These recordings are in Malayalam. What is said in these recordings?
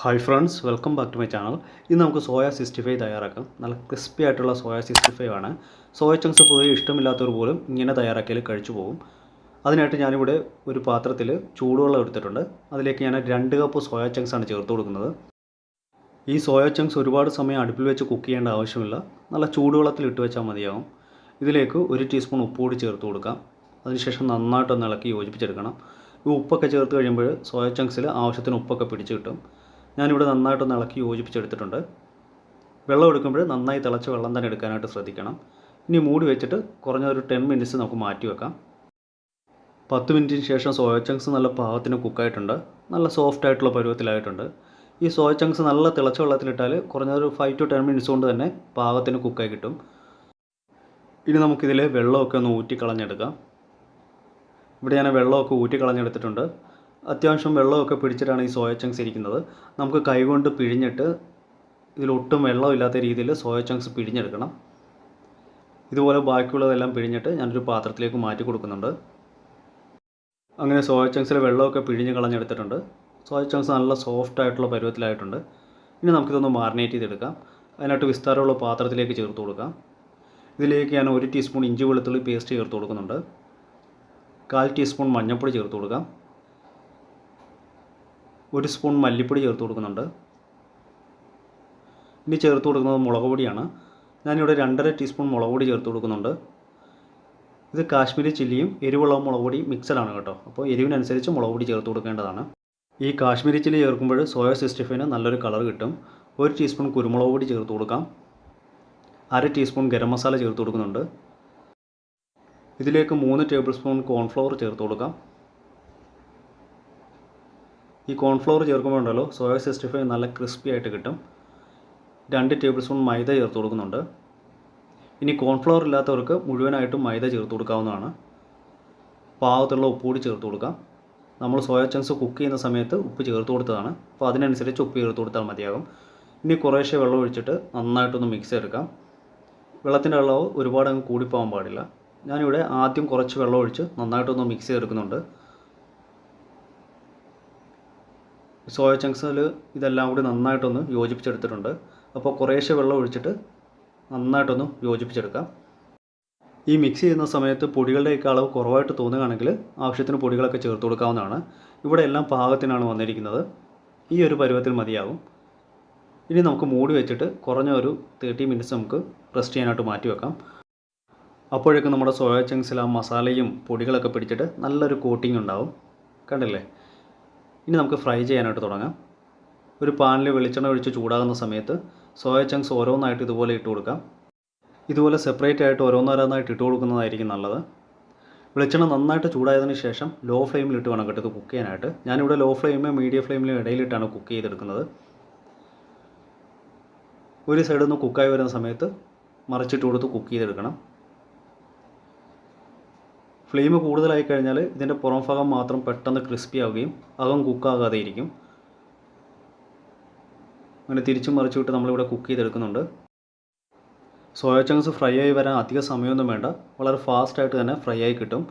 Hi friends welcome back to my channel ഇന്ന് നമുക്ക് സോയ സിക്സ്റ്റി ഫൈവ് തയ്യാറാക്കാം. നല്ല ക്രിസ്പി ആയിട്ടുള്ള സോയ സിക്സ്റ്റി ഫൈവ് ആണ്. സോയ ചങ്ക്സ് പൊതുവെ ഇഷ്ടമില്ലാത്തവർ പോലും ഇങ്ങനെ തയ്യാറാക്കിയാൽ കഴിച്ചു പോകും. അതിനായിട്ട് ഞാനിവിടെ ഒരു പാത്രത്തിൽ ചൂടുവെള്ളം എടുത്തിട്ടുണ്ട്. അതിലേക്ക് ഞാൻ രണ്ട് കപ്പ് സോയ ചങ്ക്സ് ആണ് ചേർത്ത് കൊടുക്കുന്നത്. ഈ സോയ ചങ്ക്സ് ഒരുപാട് സമയം അടുപ്പിൽ വെച്ച് കുക്ക് ചെയ്യേണ്ട ആവശ്യമില്ല. നല്ല ചൂടുവെള്ളത്തിൽ ഇട്ട് വെച്ചാൽ മതിയാകും ഇതിലേക്ക് ഒരു ടീസ്പൂൺ ഉപ്പ് കൂടി ചേർത്ത് കൊടുക്കാം. അതിനുശേഷം നന്നായിട്ടൊന്ന് ഇളക്കി യോജിപ്പിച്ചെടുക്കണം. ഈ ഉപ്പൊക്കെ ചേർത്ത് കഴിയുമ്പോൾ സോയ ചങ്ക്സിൽ ആവശ്യത്തിന് ഉപ്പൊക്കെ പിടിച്ച് കിട്ടും. ഞാനിവിടെ നന്നായിട്ടൊന്ന് ഇളക്കി യോജിപ്പിച്ചെടുത്തിട്ടുണ്ട്. വെള്ളം എടുക്കുമ്പോൾ നന്നായി തിളച്ച വെള്ളം തന്നെ എടുക്കാനായിട്ട് ശ്രദ്ധിക്കണം. ഇനി മൂടി വെച്ചിട്ട് കുറഞ്ഞൊരു ടെൻ മിനിറ്റ്സ് നമുക്ക് മാറ്റി വെക്കാം. പത്ത് മിനിറ്റിന് ശേഷം സോയ ചങ്ക്സ് നല്ല പാകത്തിന് കുക്കായിട്ടുണ്ട് നല്ല സോഫ്റ്റ് ആയിട്ടുള്ള പരുവത്തിലായിട്ടുണ്ട്. ഈ സോയ ചങ്ക്സ് നല്ല തിളച്ച വെള്ളത്തിലിട്ടാൽ കുറഞ്ഞൊരു ഫൈവ് ടു ടെൻ മിനിറ്റ്സ് കൊണ്ട് തന്നെ പാകത്തിന് കുക്കായി കിട്ടും. ഇനി നമുക്കിതിൽ വെള്ളമൊക്കെ ഒന്ന് ഊറ്റി കളഞ്ഞെടുക്കാം ഇവിടെ ഞാൻ വെള്ളമൊക്കെ ഊറ്റി കളഞ്ഞെടുത്തിട്ടുണ്ട് അത്യാവശ്യം വെള്ളമൊക്കെ പിടിച്ചിട്ടാണ് ഈ സോയ ചങ്ക്സ് ഇരിക്കുന്നത്. നമുക്ക് കൈകൊണ്ട് പിഴിഞ്ഞിട്ട് ഇതിലൊട്ടും വെള്ളമില്ലാത്ത രീതിയിൽ സോയ ചങ്ക്സ് പിഴിഞ്ഞെടുക്കണം. ഇതുപോലെ ബാക്കിയുള്ളതെല്ലാം പിഴിഞ്ഞിട്ട് ഞാനൊരു പാത്രത്തിലേക്ക് മാറ്റി കൊടുക്കുന്നുണ്ട്. അങ്ങനെ സോയ ചങ്ക്സിലെ വെള്ളമൊക്കെ പിഴിഞ്ഞ് കളഞ്ഞെടുത്തിട്ടുണ്ട്. സോയ ചങ്ക്സ് നല്ല സോഫ്റ്റ് ആയിട്ടുള്ള പരുവത്തിലായിട്ടുണ്ട്. ഇനി നമുക്കിതൊന്ന് മാറിനേറ്റ് ചെയ്തെടുക്കാം. അതിനായിട്ട് വിസ്താരമുള്ള പാത്രത്തിലേക്ക് ചേർത്ത് കൊടുക്കാം. ഇതിലേക്ക് ഞാൻ ഒരു ടീസ്പൂൺ ഇഞ്ചി വെളുത്തുള്ളി പേസ്റ്റ് ചേർത്ത് കൊടുക്കുന്നുണ്ട്. കാൽ ടീസ്പൂൺ മഞ്ഞൾപ്പൊടി ചേർത്ത് കൊടുക്കാം. ഒരു സ്പൂൺ മല്ലിപ്പൊടി ചേർത്ത് കൊടുക്കുന്നുണ്ട്. ഇനി ചേർത്ത് കൊടുക്കുന്നത് മുളക് പൊടിയാണ്. ഞാനിവിടെ രണ്ടര ടീസ്പൂൺ മുളക് പൊടി ചേർത്ത് കൊടുക്കുന്നുണ്ട്. ഇത് കാശ്മീരി ചില്ലിയും എരിവുള്ള മുളക് പൊടി മിക്സഡാണ് കേട്ടോ. അപ്പോൾ എരിവിനനുസരിച്ച് മുളക് പൊടി ചേർത്ത് കൊടുക്കേണ്ടതാണ്. ഈ കാശ്മീരി ചില്ലി ചേർക്കുമ്പോൾ സോയ സിക്സ്റ്റി നല്ലൊരു കളർ കിട്ടും. ഒരു ടീസ്പൂൺ കുരുമുളക് പൊടി ചേർത്ത് കൊടുക്കാം. അര ടീസ്പൂൺ ഗരം മസാല ചേർത്ത് കൊടുക്കുന്നുണ്ട്. ഇതിലേക്ക് മൂന്ന് ടേബിൾ സ്പൂൺ കോൺഫ്ലവർ ചേർത്ത് കൊടുക്കാം. ഈ കോൺഫ്ലോർ ചേർക്കുമ്പോൾ ഉണ്ടല്ലോ സോയ സിക്സ്റ്റി ഫൈവ് നല്ല ക്രിസ്പി ആയിട്ട് കിട്ടും. രണ്ട് ടേബിൾ സ്പൂൺ മൈദ ചേർത്ത് കൊടുക്കുന്നുണ്ട്. ഇനി കോൺഫ്ലോർ ഇല്ലാത്തവർക്ക് മുഴുവനായിട്ടും മൈദ ചേർത്ത് കൊടുക്കാവുന്നതാണ്. പാകത്തുള്ള ഉപ്പ് കൂടി ചേർത്ത് കൊടുക്കാം. നമ്മൾ സോയ ചങ്ക്സ് കുക്ക് ചെയ്യുന്ന സമയത്ത് ഉപ്പ് ചേർത്ത് കൊടുത്തതാണ്. അപ്പോൾ അതിനനുസരിച്ച് ഉപ്പ് ചേർത്ത് കൊടുത്താൽ മതിയാകും. ഇനി കുറേശ്ശെ വെള്ളം ഒഴിച്ചിട്ട് നന്നായിട്ടൊന്ന് മിക്സ് ചെയ്തെടുക്കാം. വെള്ളത്തിന്റെ അളവ് ഒരുപാട് അങ്ങ് കൂടിപ്പോകാൻ പാടില്ല. ഞാനിവിടെ ആദ്യം കുറച്ച് വെള്ളം ഒഴിച്ച് നന്നായിട്ടൊന്ന് മിക്സ് ചെയ്തെടുക്കുന്നുണ്ട്. സോയ ചങ്ക്സിൽ ഇതെല്ലാം കൂടി നന്നായിട്ടൊന്ന് യോജിപ്പിച്ചെടുത്തിട്ടുണ്ട്. അപ്പോൾ കുറേശ്ശെ വെള്ളം ഒഴിച്ചിട്ട് നന്നായിട്ടൊന്ന് യോജിപ്പിച്ചെടുക്കാം. ഈ മിക്സ് ചെയ്യുന്ന സമയത്ത് പൊടികളുടെയൊക്കെ അളവ് കുറവായിട്ട് തോന്നുകയാണെങ്കിൽ ആവശ്യത്തിന് പൊടികളൊക്കെ ചേർത്ത് കൊടുക്കാവുന്നതാണ്. ഇവിടെ എല്ലാം പാകത്തിനാണ് വന്നിരിക്കുന്നത്. ഈ ഒരു പരുവത്തിൽ മതിയാകും ഇനി നമുക്ക് മൂടി വെച്ചിട്ട് കുറഞ്ഞ ഒരു തേർട്ടി മിനിറ്റ്സ് നമുക്ക് റെസ്റ്റ് ചെയ്യാനായിട്ട് മാറ്റി വെക്കാം. അപ്പോഴേക്കും നമ്മുടെ സോയ ചങ്ക്സിൽ ആ മസാലയും പൊടികളൊക്കെ പിടിച്ചിട്ട് നല്ലൊരു കോട്ടിംഗ് ഉണ്ടാവും. കണ്ടില്ലേ? ഇനി നമുക്ക് ഫ്രൈ ചെയ്യാനായിട്ട് തുടങ്ങാം. ഒരു പാനിൽ വെളിച്ചെണ്ണ ഒഴിച്ച് ചൂടാകുന്ന സമയത്ത് സോയ ചങ്ക്സ് ഓരോന്നായിട്ട് ഇതുപോലെ ഇട്ട് കൊടുക്കാം. ഇതുപോലെ സെപ്പറേറ്റ് ആയിട്ട് ഓരോന്നോരോന്നായിട്ട് ഇട്ട് കൊടുക്കുന്നതായിരിക്കും നല്ലത്. വെളിച്ചെണ്ണ നന്നായിട്ട് ചൂടായതിന് ശേഷം ലോ ഫ്ലെയിമിൽ ഇട്ട് വേണം കേട്ടോ കുക്ക് ചെയ്യാനായിട്ട്. ഞാനിവിടെ ലോ ഫ്ലെയിമും മീഡിയം ഫ്ലെയിമിലും ഇടയിലിട്ടാണ് കുക്ക് ചെയ്തെടുക്കുന്നത്. ഒരു സൈഡിൽ നിന്ന് കുക്കായി വരുന്ന സമയത്ത് മറിച്ചിട്ട് കൊടുത്ത് കുക്ക് ചെയ്തെടുക്കണം. ഫ്ലെയിം കൂടുതലായി കഴിഞ്ഞാൽ ഇതിന്റെ പുറം ഭാഗം മാത്രം പെട്ടെന്ന് ക്രിസ്പി ആവുകയും അകം കുക്കാകാതെ ഇരിക്കും. അങ്ങനെ തിരിച്ചും മറിച്ചു വിട്ട് നമ്മളിവിടെ കുക്ക് ചെയ്തെടുക്കുന്നുണ്ട്. സോയ ചങ്ക്സ് ഫ്രൈ ആയി വരാൻ അധിക സമയമൊന്നും വേണ്ട. വളരെ ഫാസ്റ്റായിട്ട് തന്നെ ഫ്രൈ ആയി കിട്ടും.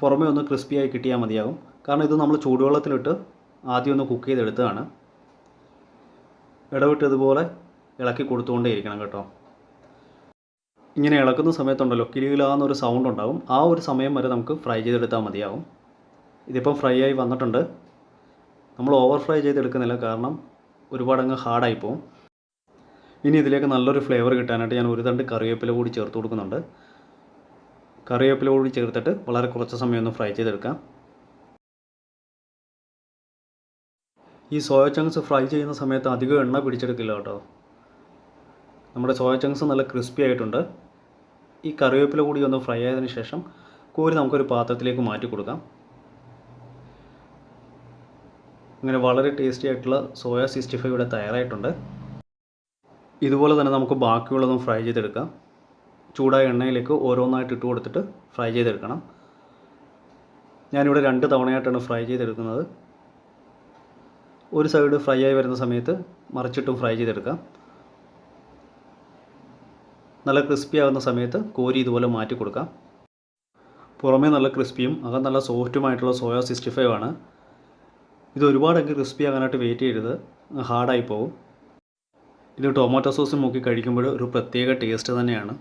പുറമേ ഒന്ന് ക്രിസ്പി ആയി കിട്ടിയാൽ മതിയാകും. കാരണം ഇത് നമ്മൾ ചൂടുവെള്ളത്തിലിട്ട് ആദ്യം ഒന്ന് കുക്ക് ചെയ്തെടുത്തതാണ്. ഇടവിട്ട് ഇതുപോലെ ഇളക്കി കൊടുത്തുകൊണ്ടേയിരിക്കണം കേട്ടോ. ഇങ്ങനെ ഇളക്കുന്ന സമയത്തുണ്ടല്ലോ കിലുകിലാന്നൊരു സൗണ്ട് ഉണ്ടാകും ആ ഒരു സമയം വരെ നമുക്ക് ഫ്രൈ ചെയ്തെടുത്താൽ മതിയാവും. ഇതിപ്പം ഫ്രൈ ആയി വന്നിട്ടുണ്ട്. നമ്മൾ ഓവർ ഫ്രൈ ചെയ്തെടുക്കുന്നില്ല കാരണം ഒരുപാടങ്ങ് ഹാർഡായി പോകും ഇനി ഇതിലേക്ക് നല്ലൊരു ഫ്ലേവർ കിട്ടാനായിട്ട് ഞാൻ ഒരു തണ്ട് കറിവേപ്പില കൂടി ചേർത്ത് കൊടുക്കുന്നുണ്ട്. കറിവേപ്പില കൂടി ചേർത്തിട്ട് വളരെ കുറച്ച് സമയം ഒന്ന് ഫ്രൈ ചെയ്തെടുക്കാം. ഈ സോയ ചങ്ക്സ് ഫ്രൈ ചെയ്യുന്ന സമയത്ത് അധികം എണ്ണ പിടിച്ചെടുക്കില്ല കേട്ടോ. നമ്മുടെ സോയ ചങ്ക്സ് നല്ല ക്രിസ്പി ആയിട്ടുണ്ട്. ഈ കറിവേപ്പില കൂടി ഒന്ന് ഫ്രൈ ആയതിനു ശേഷം കോരി നമുക്കൊരു പാത്രത്തിലേക്ക് മാറ്റി കൊടുക്കാം. അങ്ങനെ വളരെ ടേസ്റ്റി ആയിട്ടുള്ള സോയ സിക്സ്റ്റി ഫൈവ് ഇവിടെ തയ്യാറായിട്ടുണ്ട്. ഇതുപോലെ തന്നെ നമുക്ക് ബാക്കിയുള്ളതും ഫ്രൈ ചെയ്തെടുക്കാം. ചൂടായ എണ്ണയിലേക്ക് ഓരോന്നായിട്ട് ഇട്ട് കൊടുത്തിട്ട് ഫ്രൈ ചെയ്തെടുക്കണം. ഞാനിവിടെ രണ്ട് തവണയായിട്ടാണ് ഫ്രൈ ചെയ്തെടുക്കുന്നത്. ഒരു സൈഡ് ഫ്രൈ ആയി വരുന്ന സമയത്ത് മറിച്ചിട്ടും ഫ്രൈ ചെയ്തെടുക്കാം. നല്ല ക്രിസ്പി ആകുന്ന സമയത്ത് കോരി ഇതുപോലെ മാറ്റി കൊടുക്കാം. പുറമേ നല്ല ക്രിസ്പിയും അകം നല്ല സോഫ്റ്റുമായിട്ടുള്ള സോയാ സിക്സ്റ്റി ഫൈവ് ആണ്. ഇത് ഒരുപാടൊക്കെ ക്രിസ്പി ആകാനായിട്ട് വെയിറ്റ് ചെയ്യരുത്. ഹാർഡായി പോകും ഇത് ടൊമാറ്റോ സോസ് മുക്കി കഴിക്കുമ്പോൾ ഒരു പ്രത്യേക ടേസ്റ്റ് തന്നെയാണ്.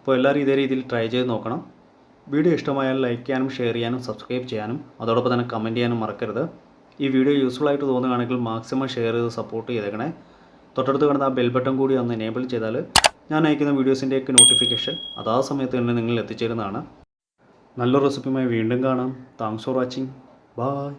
അപ്പോൾ എല്ലാവരും ഇതേ രീതിയിൽ ട്രൈ ചെയ്ത് നോക്കണം. വീഡിയോ ഇഷ്ടമായാൽ ലൈക്ക് ചെയ്യാനും ഷെയർ ചെയ്യാനും സബ്സ്ക്രൈബ് ചെയ്യാനും അതോടൊപ്പം തന്നെ കമന്റ് ചെയ്യാനും മറക്കരുത്. ഈ വീഡിയോ യൂസ്ഫുൾ ആയിട്ട് തോന്നുകയാണെങ്കിൽ മാക്സിമം ഷെയർ ചെയ്ത് സപ്പോർട്ട് ചെയ്തേക്കണേ. തൊട്ടടുത്ത് കിടന്ന ആ ബെൽ ബട്ടൺ കൂടി ഒന്ന് എനേബിൾ ചെയ്താൽ ഞാൻ അയക്കുന്ന വീഡിയോസിന്റെയൊക്കെ നോട്ടിഫിക്കേഷൻ അതാ സമയത്ത് തന്നെ നിങ്ങൾ എത്തിച്ചേരുന്നതാണ്. നല്ല റെസിപ്പിയുമായി വീണ്ടും കാണാം. Thanks for watching bye